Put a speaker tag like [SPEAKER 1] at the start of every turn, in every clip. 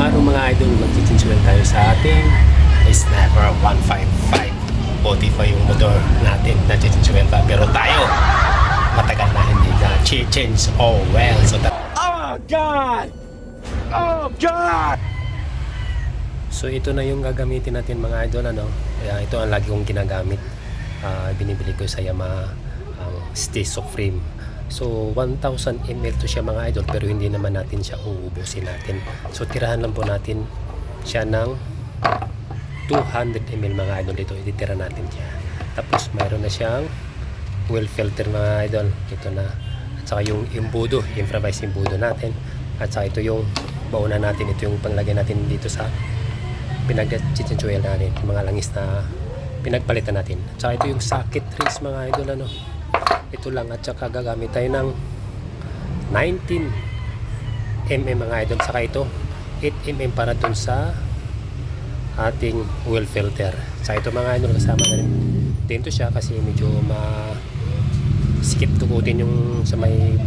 [SPEAKER 1] araw mga idol, magchichinsuel tayo sa ating Sniper 155. Modify yung motor natin na chichinsuel pa. Pero tayo, matagal na hindi na change oh well. So,
[SPEAKER 2] Oh God! Oh God!
[SPEAKER 1] so ito na yung gagamitin natin mga idol. Ano? Kaya ito ang lagi kong ginagamit. Ah, binibili ko sa Yamaha ang stay soft frame. So 1000 ml to siya mga idol pero hindi naman natin siya uubusin natin. So tirahan lang po natin siya ng 200 ml mga idol dito. Ititira natin siya. Tapos mayroon na siyang oil filter mga idol. Ito na. At saka yung imbudo, improvise imbudo natin. At saka ito yung bauna natin. Ito yung panglagay natin dito sa pinag-chichinchuel natin. Mga langis na pinagpalitan natin. At saka ito yung socket trace mga idol. Ano? Ito lang. At saka gagamit tayo ng 19 mm mga idol. Saka ito 8 mm para dun sa ating oil filter. Sa ito mga idol kasama na rin dito siya kasi medyo ma skip tukutin yung sa may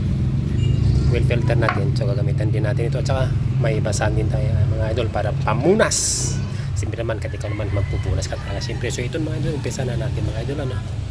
[SPEAKER 1] oil filter natin. So gagamitan din natin ito at saka may basahan din tayo mga idol para pamunas. Siyempre naman kahit ikaw naman magpupunas ka talaga. Siyempre so ito mga idol umpisa na natin mga idol ano.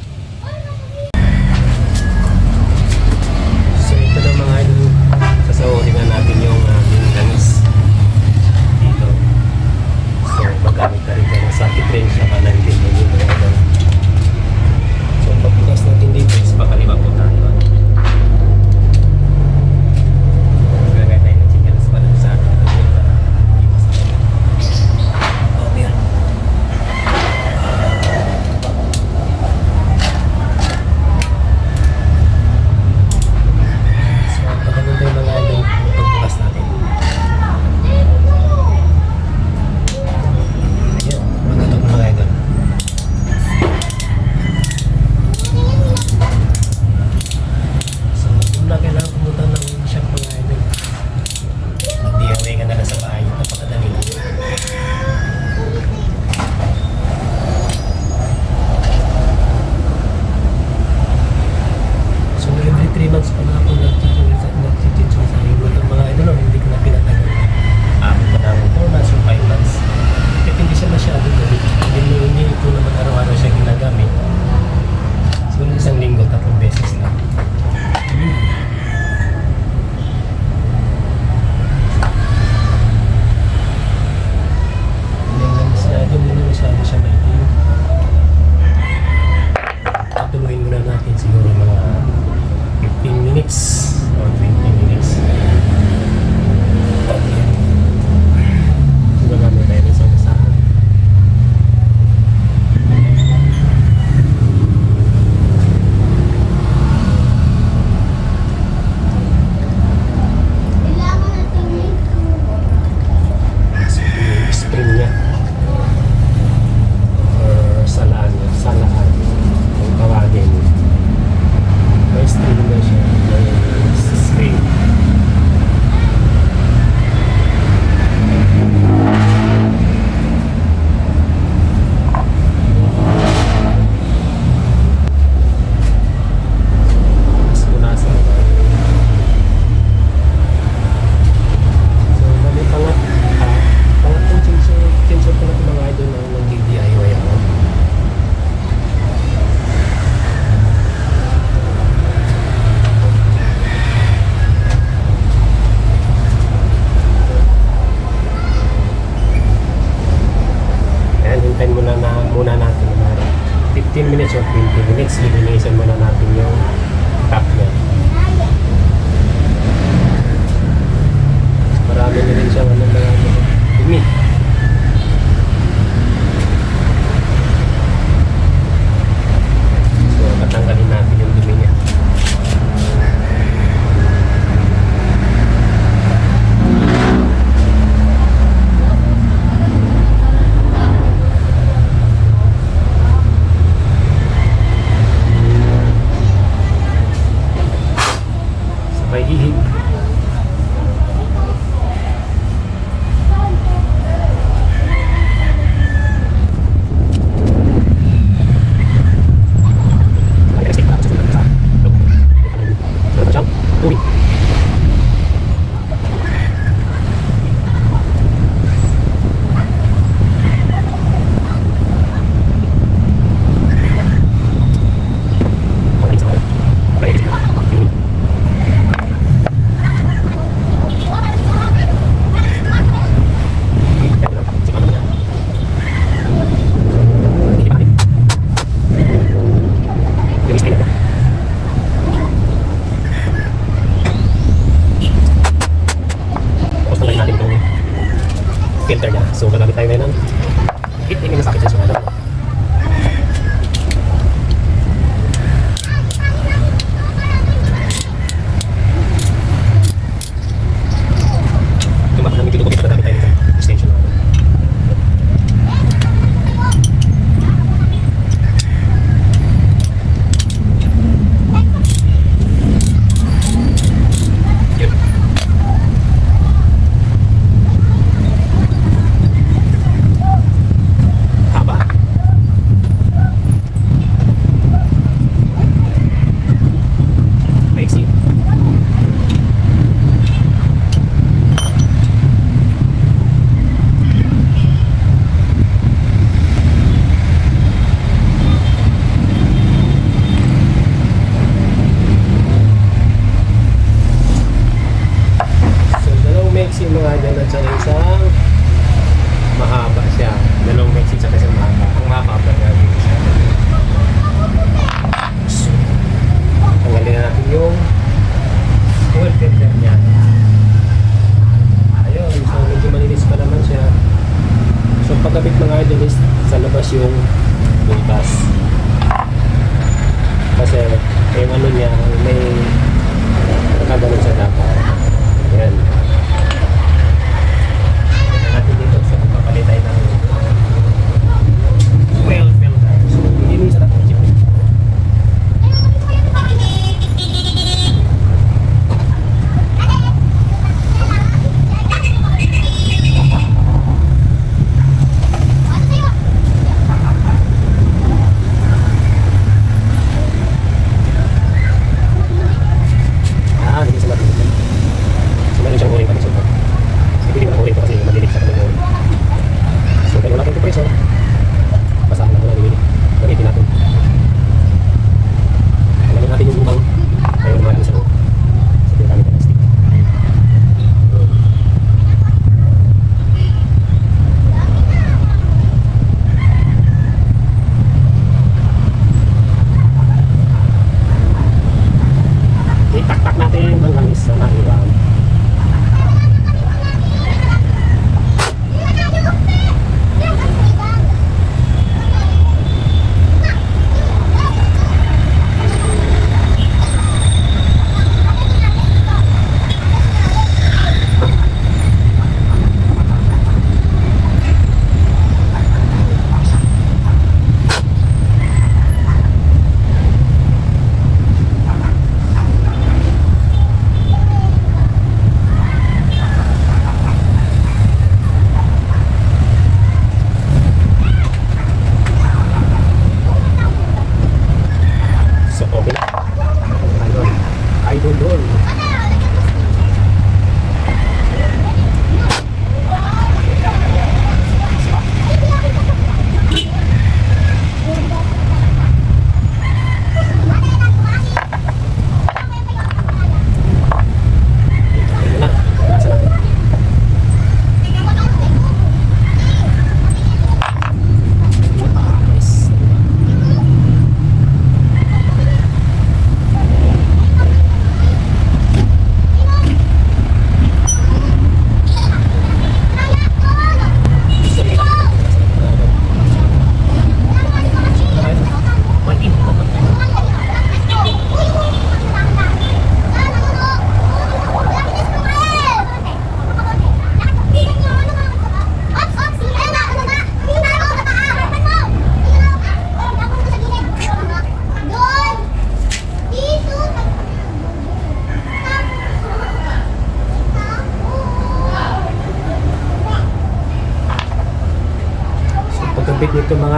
[SPEAKER 1] Heat hindi masakit siya.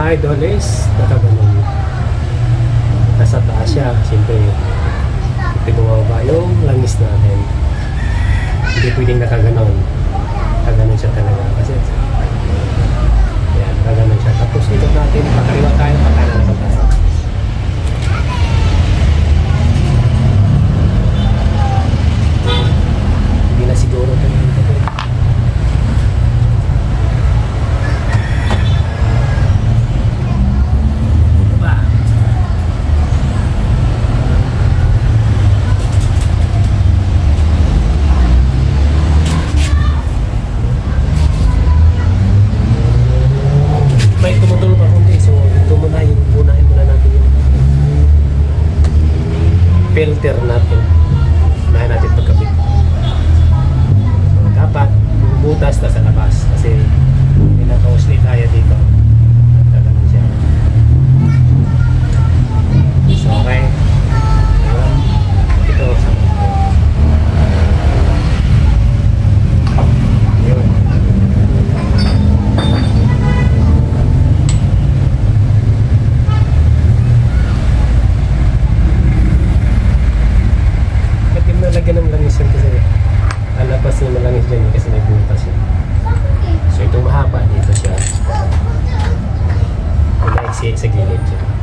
[SPEAKER 1] Mga idol filter natin. Na natin pagkabit. So, dapat butas na sa lalagyan ng langis yan kasi lalabas yung malangis dyan eh, kasi may butas yan. So itong mahaba dito siya. Malaiksi sa gilid dyan.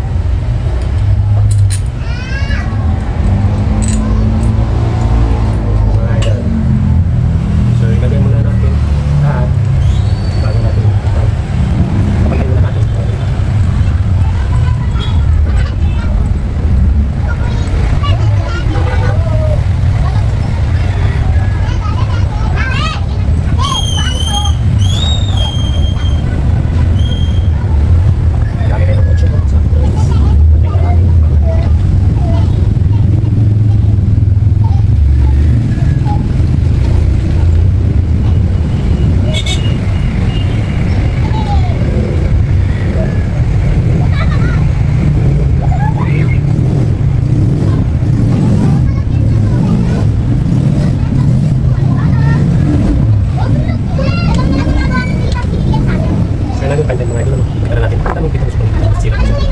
[SPEAKER 1] Para natin, tanong kita sa pagkakasira ko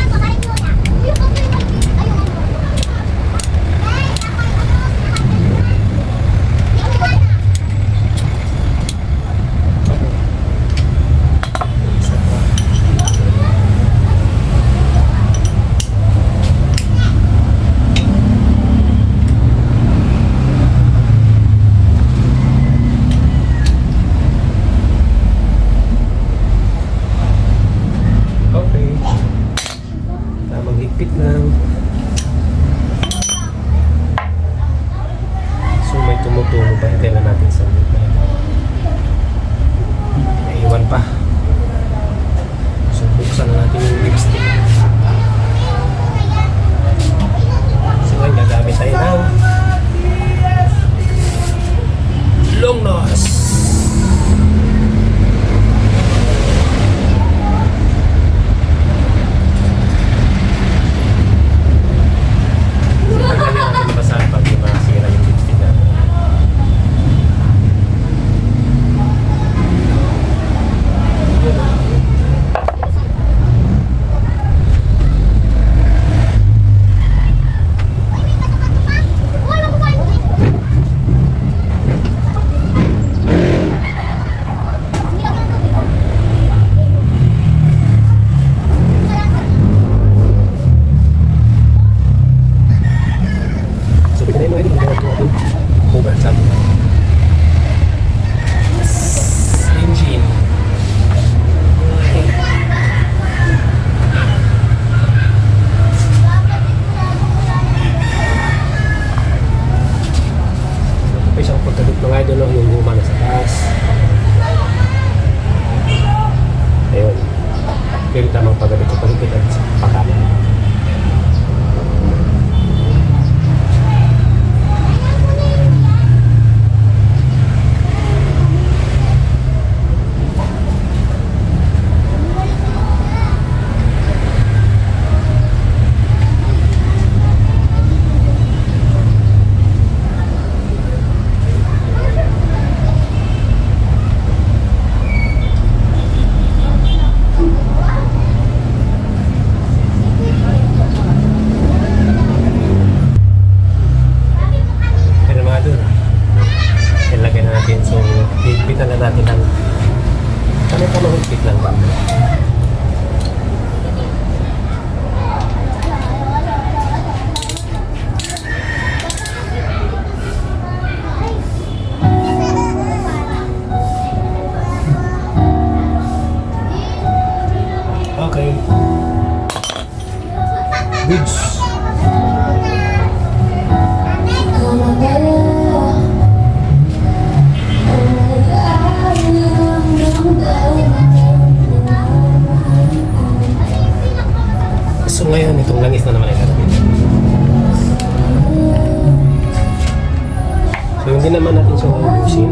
[SPEAKER 1] hindi naman natin siya ubusin.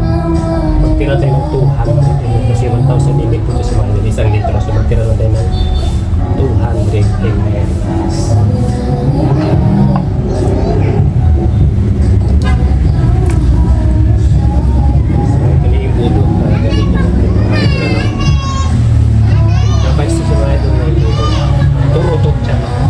[SPEAKER 1] Magtira tayo ng 200 ml kasi 1,000 ml po sa mga isang litro. So magtira na tayo ng 200 ml. Ito na